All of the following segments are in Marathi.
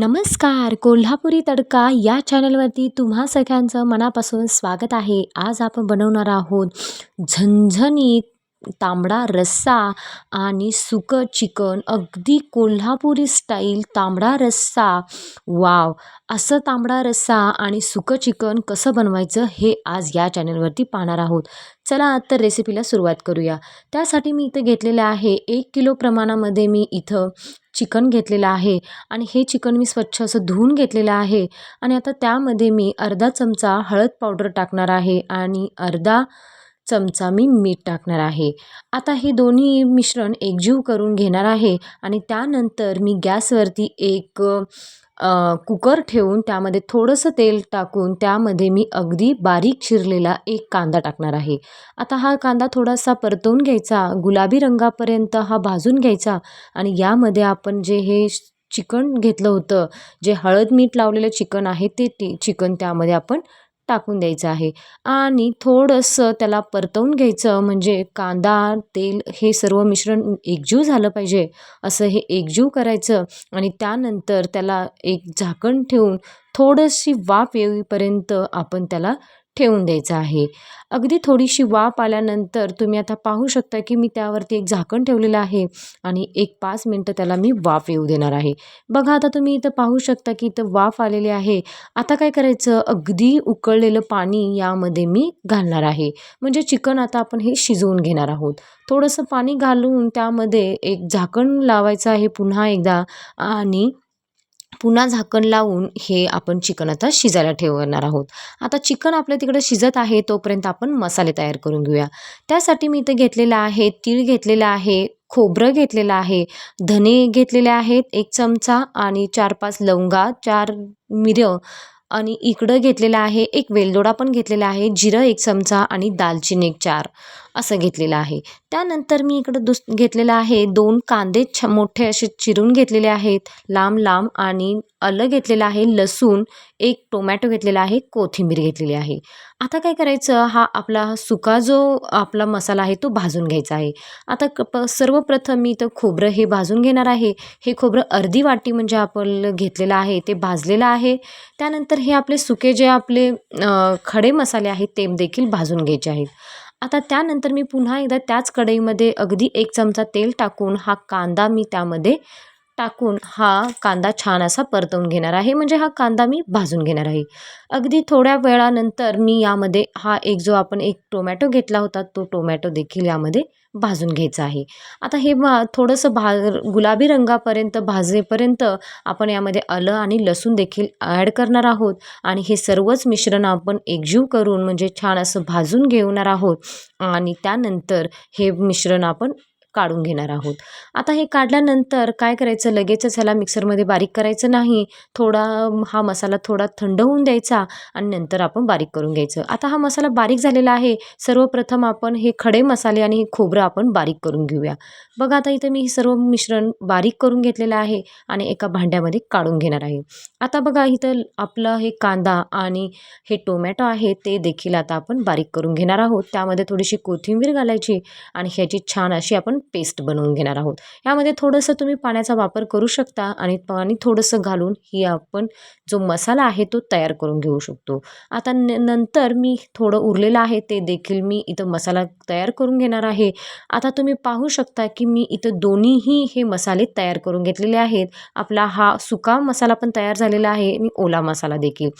नमस्कार. कोल्हापुरी तडका या चॅनलवरती तुम्हा सगळ्यांचं मनापासून स्वागत आहे. आज आपण बनवणार आहोत झणझणीत तांबडा रस्सा आणि सुकं चिकन. अगदी कोल्हापुरी स्टाईल तांबडा रस्सा. वाव असं तांबडा रस्सा आणि सुकं चिकन कसं बनवायचं हे आज या चॅनलवरती पाहणार आहोत. चला तर रेसिपीला सुरुवात करूया. त्यासाठी मी इथं घेतलेलं आहे एक किलो प्रमाणामध्ये मी इथं चिकन घेतलेलं आहे आणि हे चिकन मी स्वच्छ असं धुवून घेतलेलं आहे आणि आता त्यामध्ये मी अर्धा चमचा हळद पावडर टाकणार आहे आणि अर्धा चमचा मी मीठ टाकणार आहे. आता हे दोन्ही मिश्रण एकजीव करून घेणार आहे आणि त्यानंतर मी गॅसवरती एक कुकर ठेवून त्यामध्ये थोडंसं तेल टाकून त्यामध्ये मी अगदी बारीक चिरलेला एक कांदा टाकणार आहे. आता हा कांदा थोडासा परतवून घ्यायचा गुलाबी रंगापर्यंत हा भाजून घ्यायचा आणि यामध्ये आपण जे हे चिकन घेतलं होतं जे हळद मीठ लावलेलं चिकन आहे ते ती चिकन त्यामध्ये आपण टाकून द्यायचं आहे. आणि थोडंसं त्याला परतवून घ्यायचं म्हणजे कांदा तेल हे सर्व मिश्रण एकजीव झालं पाहिजे. असं हे एकजीव करायचं आणि त्यानंतर त्याला एक झाकण ठेवून थोडीशी वाफ येईपर्यंत आपण त्याला ठेवून द्यायचं आहे. अगदी थोडीशी वाफ आल्यानंतर तुम्ही आता पाहू शकता की मी त्यावरती एक झाकण ठेवलेलं आहे आणि एक पाच मिनटं त्याला मी वाफ येऊ देणार आहे. बघा आता तुम्ही इथं पाहू शकता की इथं वाफ आलेली आहे. आता काय करायचं? अगदी उकळलेलं पाणी यामध्ये मी घालणार आहे. म्हणजे चिकन आता आपण हे शिजवून घेणार आहोत. थोडंसं पाणी घालून त्यामध्ये एक झाकण लावायचं आहे पुन्हा एकदा आणि पुन्हा झाकण लावून हे आपण चिकन आता शिजायला ठेवणार आहोत. आता चिकन आपल्या तिकडे शिजत आहे तोपर्यंत आपण मसाले तयार करून घेऊया. त्यासाठी मी इथं घेतलेलं आहे तीळ घेतलेलं आहे खोबरं घेतलेलं आहे धने घेतलेले आहेत एक चमचा आणि चार पाच लवंगा चार मिरं आणि इकडं घेतलेलं आहे एक वेलदोडा पण घेतलेला आहे जिरं एक चमचा आणि दालचिनी एक चार. असं घेतलेलं आहे. त्यानंतर मी इकडं दुस घेतलेलं आहे दोन कांदे छ मोठे असे चिरून घेतलेले आहेत. लांब लांब आणि आलं घेतलेलं आहे लसूण एक टोमॅटो घेतलेला आहे कोथिंबीर घेतलेली आहे. आता काय करायचं? हा आपला सुका जो आपला मसाला आहे तो भाजून घ्यायचा आहे. आता क प सर्वप्रथम मी इथं खोबरं हे भाजून घेणार आहे. हे खोबरं अर्धी वाटी म्हणजे आपण घेतलेलं आहे ते भाजलेलं आहे. त्यानंतर हे आपले सुके जे आपले खडे मसाले आहेत ते देखील भाजून घ्यायचे आहेत. आता त्यानंतर मी पुन्हा एकदा त्याच कढईमध्ये अगदी एक चमचा तेल टाकून हा कांदा मी त्यामध्ये टाकून हा कांदा छान असा परतवून घेणार आहे. म्हणजे हा कांदा मी भाजून घेणार आहे. अगदी थोड्या वेळानंतर मी यामध्ये हा एक जो आपण एक टोमॅटो घेतला होता तो टोमॅटो देखील यामध्ये भाजून घ्यायचं आहे. आता हे भा थोडंसं भा गुलाबी रंगापर्यंत भाजेपर्यंत आपण यामध्ये आलं आणि लसूण देखील ॲड करणार आहोत. आणि हे सर्वच मिश्रण आपण एकजीव करून म्हणजे छान असं भाजून घेणार आहोत. आणि त्यानंतर हे मिश्रण आपण काढून घेणार आहोत. आता हे काढल्यानंतर काय करायचं? लगेचच ह्याला मिक्सरमध्ये बारीक करायचं नाही. थोडा हा मसाला थोडा थंड होऊन द्यायचा आणि नंतर आपण बारीक करून घ्यायचं. आता हा मसाला बारीक झालेला आहे. सर्वप्रथम आपण हे खडे मसाले आणि हे खोबरं आपण बारीक करून घेऊया. बघा आता इथं मी हे सर्व मिश्रण बारीक करून घेतलेलं आहे आणि एका भांड्यामध्ये काढून घेणार आहे. आता बघा इथं आपलं हे कांदा आणि हे टोमॅटो आहे ते देखील आता आपण बारीक करून घेणार आहोत. त्यामध्ये थोडीशी कोथिंबीर घालायची आणि ह्याची छान अशी आपण पेस्ट बनवून घेणार आहोत. यामध्ये थोडंसं तुम्ही पाण्याचा वापर करू शकता आणि पाणी थोडंसं घालून ही आपण जो मसाला आहे तो तयार करून घेऊ शकतो. आता न नंतर मी थोडं उरलेलं आहे ते देखील मी इथं मसाला तयार करून घेणार आहे. आता तुम्ही पाहू शकता की मी इथं दोन्हीही हे मसाले तयार करून घेतलेले आहेत. आपला हा सुका मसाला पण तयार झालेला आहे आणि ओला मसाला देखील.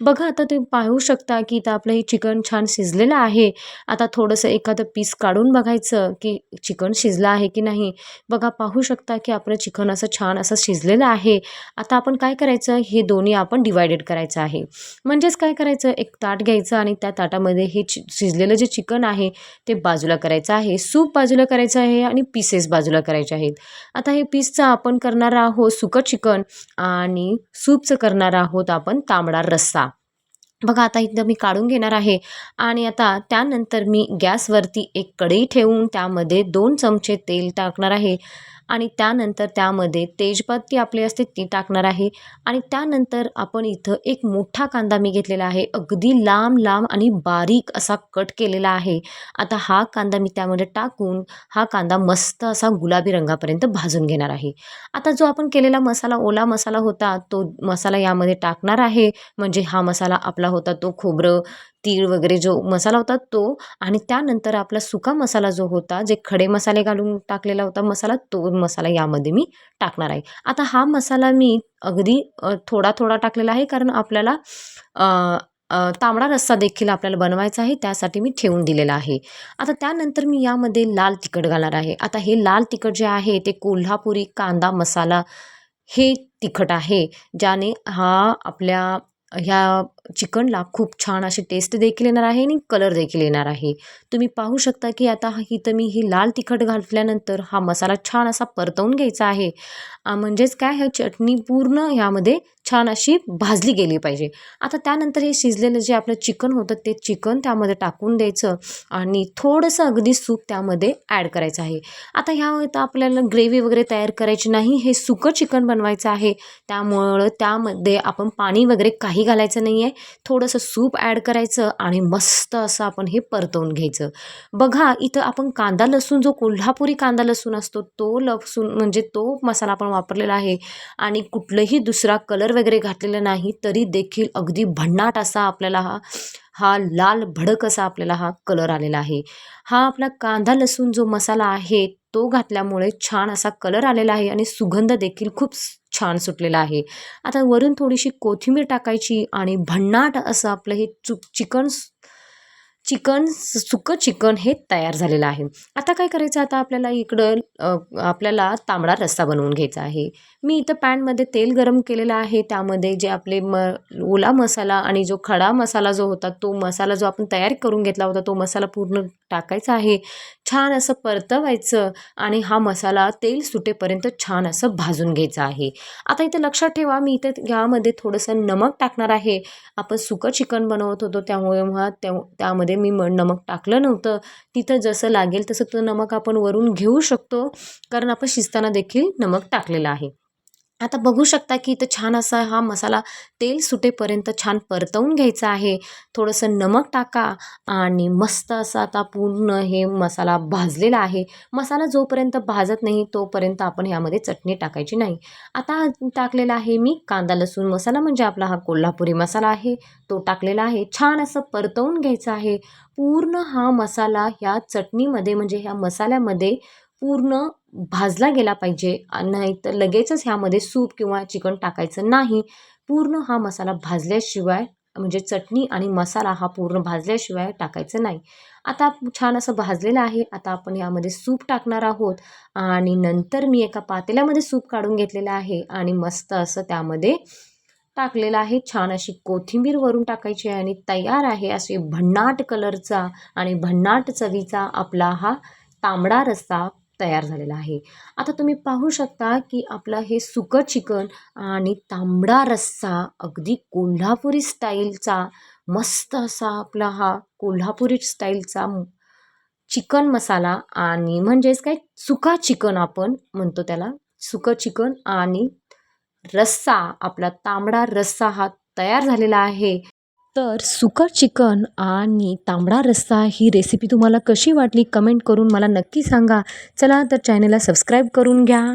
बघा आता तुम्ही पाहू शकता की इथं आपलं हे चिकन छान शिजलेलं आहे. आता थोडंसं एखादं पीस काढून बघायचं की चिकन शिजला आहे की नाही? बघा पाहू शकता की आपलं चिकन असं छान असं शिजलेलं आहे. आता आपण काय करायचं? हे दोन्ही आपण डिवायडेड करायचं आहे. म्हणजेच काय करायचं? एक ताट घ्यायचं आणि त्या ताटामध्ये हे चि शिजलेलं जे चिकन आहे ते बाजूला करायचं आहे. सूप बाजूला करायचं आहे आणि पीसेस बाजूला करायचे आहेत. आता हे पीसचं आपण करणार आहोत सुकं चिकन आणि सूपचं करणार आहोत आपण तांबडा रस्सा. बघा आता इथं मी काढून घेणार आहे. आणि आता त्यानंतर मी गॅसवरती एक कढई ठेवून त्यामध्ये दोन चमचे तेल टाकणार आहे. आणि त्यानंतर त्यामध्ये तेजपत्ती आपली असते ती टाकणार आहे. आणि त्यानंतर आपण इथं एक मोठा कांदा मी घेतलेला आहे. अगदी लांब लांब आणि बारीक असा कट केलेला आहे. आता हा कांदा मी त्यामध्ये टाकून हा कांदा मस्त असा गुलाबी रंगापर्यंत भाजून घेणार आहे. आता जो आपण केलेला मसाला ओला मसाला होता तो मसाला यामध्ये टाकणार आहे. म्हणजे हा मसाला आपला होता तो खोबरं तीळ वगैरे जो मसाला होता तो आणि त्यानंतर आपला सुका मसाला जो होता जे खडे मसाले घालून टाकलेला होता मसाला तो मसाला यामध्ये मी टाकणार आहे. आता हा मसाला मी अगदी थोडा थोडा टाकलेला आहे कारण आपल्याला तांबडा रस्सा देखील आपल्याला बनवायचा आहे त्यासाठी मी ठेवून दिलेला आहे. आता त्यानंतर मी यामध्ये लाल तिखट घालणार आहे. आता हे लाल तिखट जे आहे ते कोल्हापुरी कांदा मसाला हे तिखट आहे ज्याने हा आपल्या ह्या चिकनला खूप छान अशी टेस्ट देखील येणार आहे आणि कलर देखील येणार आहे. तुम्ही पाहू शकता की आता ही इथं मी ही लाल तिखट घातल्यानंतर हा मसाला छान असा परतवून घ्यायचा आहे. म्हणजेच काय? हे चटणी पूर्ण ह्यामध्ये छान अशी भाजली गेली पाहिजे. आता त्यानंतर हे शिजलेलं जे आपलं चिकन होतं ते चिकन त्यामध्ये टाकून द्यायचं आणि थोडंसं अगदी सूप त्यामध्ये ॲड करायचं आहे. आता ह्या आता आपल्याला ग्रेव्ही वगैरे तयार करायची नाही हे सुकं चिकन बनवायचं आहे. त्यामुळं त्यामध्ये आपण पाणी वगैरे काही घालायचं नाही आहे थोडंसं सूप ॲड करायचं आणि मस्त असं आपण हे परतवून घ्यायचं. बघा इथं आपण कांदा लसूण जो कोल्हापुरी कांदा लसूण असतो तो लसूण म्हणजे तो मसाला आपण वापरलेला आहे आणि कुठलंही दुसरा कलर वगैरे घातलेला नाही तरी देखील अगदी भन्नाट असा आपल्याला हा हा लाल भडक असा आपल्याला हा कलर आलेला आहे. हा आपला कांदा लसूण जो मसाला आहे तो घातल्यामुळे छान असा कलर आलेला आहे आणि सुगंध देखील खूप छान सुटलेला आहे. आता वरून थोडीशी कोथिंबीर टाकायची आणि भन्नाट असं आपलं हे चु चिकन चिकन सुकं चिकन हे तयार झालेलं आहे. आता काय करायचं? आता आपल्याला इकडं आपल्याला तांबडा रस्सा बनवून घ्यायचा आहे. मी इथं पॅनमध्ये तेल गरम केलेलं आहे. त्यामध्ये जे आपले म ओला मसाला आणि जो खडा मसाला जो होता तो मसाला जो आपण तयार करून घेतला होता तो मसाला पूर्ण टाकायचा आहे. छान असं परतवायचं आणि हा मसाला तेल सुटेपर्यंत छान असं भाजून घ्यायचं आहे. आता इथं लक्षात ठेवा मी इथं यामध्ये थोडंसं नमक टाकणार आहे. आपण सुकं चिकन बनवत होतो त्यामुळे मग त्यामध्ये मी म नमक टाकलं नव्हतं. तिथं जसं लागेल तसं तो नमक आपण वरून घेऊ शकतो. कारण आपण शिजताना देखील नमक टाकलेलं आहे. आता बघू शकता की इथं छान असा हा मसाला तेल सुटेपर्यंत छान परतवून घ्यायचा आहे. थोडंसं नमक टाका आणि मस्त असं आता पूर्ण हे मसाला भाजलेला आहे. मसाला जोपर्यंत भाजत नाही तोपर्यंत आपण ह्यामध्ये चटणी टाकायची नाही. आता टाकलेला आहे मी कांदा लसूण मसाला म्हणजे आपला हा कोल्हापुरी मसाला आहे. तो टाकलेला आहे. छान असं परतवून घ्यायचा आहे. पूर्ण हा मसाला ह्या चटणीमध्ये म्हणजे ह्या मसाल्यामध्ये पूर्ण भाजला गेला पाहिजे. नाही तर लगेचच ह्यामध्ये सूप किंवा चिकन टाकायचं नाही. पूर्ण हा मसाला भाजल्याशिवाय म्हणजे चटणी आणि मसाला हा पूर्ण भाजल्याशिवाय टाकायचं नाही. आता छान असं भाजलेलं आहे. आता आपण यामध्ये सूप टाकणार आहोत. आणि नंतर मी एका पातेल्यामध्ये सूप काढून घेतलेलं आहे. आणि मस्त असं त्यामध्ये टाकलेलं आहे. छान अशी कोथिंबीर वरून टाकायची आहे आणि तयार आहे असे भन्नाट कलरचा आणि भन्नाट चवीचा आपला हा तांबडा रस्सा तयार झालेला आहे. आता तुम्ही पाहू शकता की आपलं हे सुकं चिकन आणि तांबडा रस्सा अगदी कोल्हापुरी स्टाईलचा मस्त असा आपला हा कोल्हापुरी स्टाईलचा चिकन मसाला आणि म्हणजेच काय सुका चिकन आपण म्हणतो त्याला. सुकं चिकन आणि रस्सा आपला तांबडा रस्सा हा तयार झालेला आहे. तर सुका चिकन आणि तांबडा रस्सा ही रेसिपी तुम्हाला कशी वाटली कमेंट करून मला नक्की सांगा. चला तर चॅनलला सबस्क्राईब करून घ्या.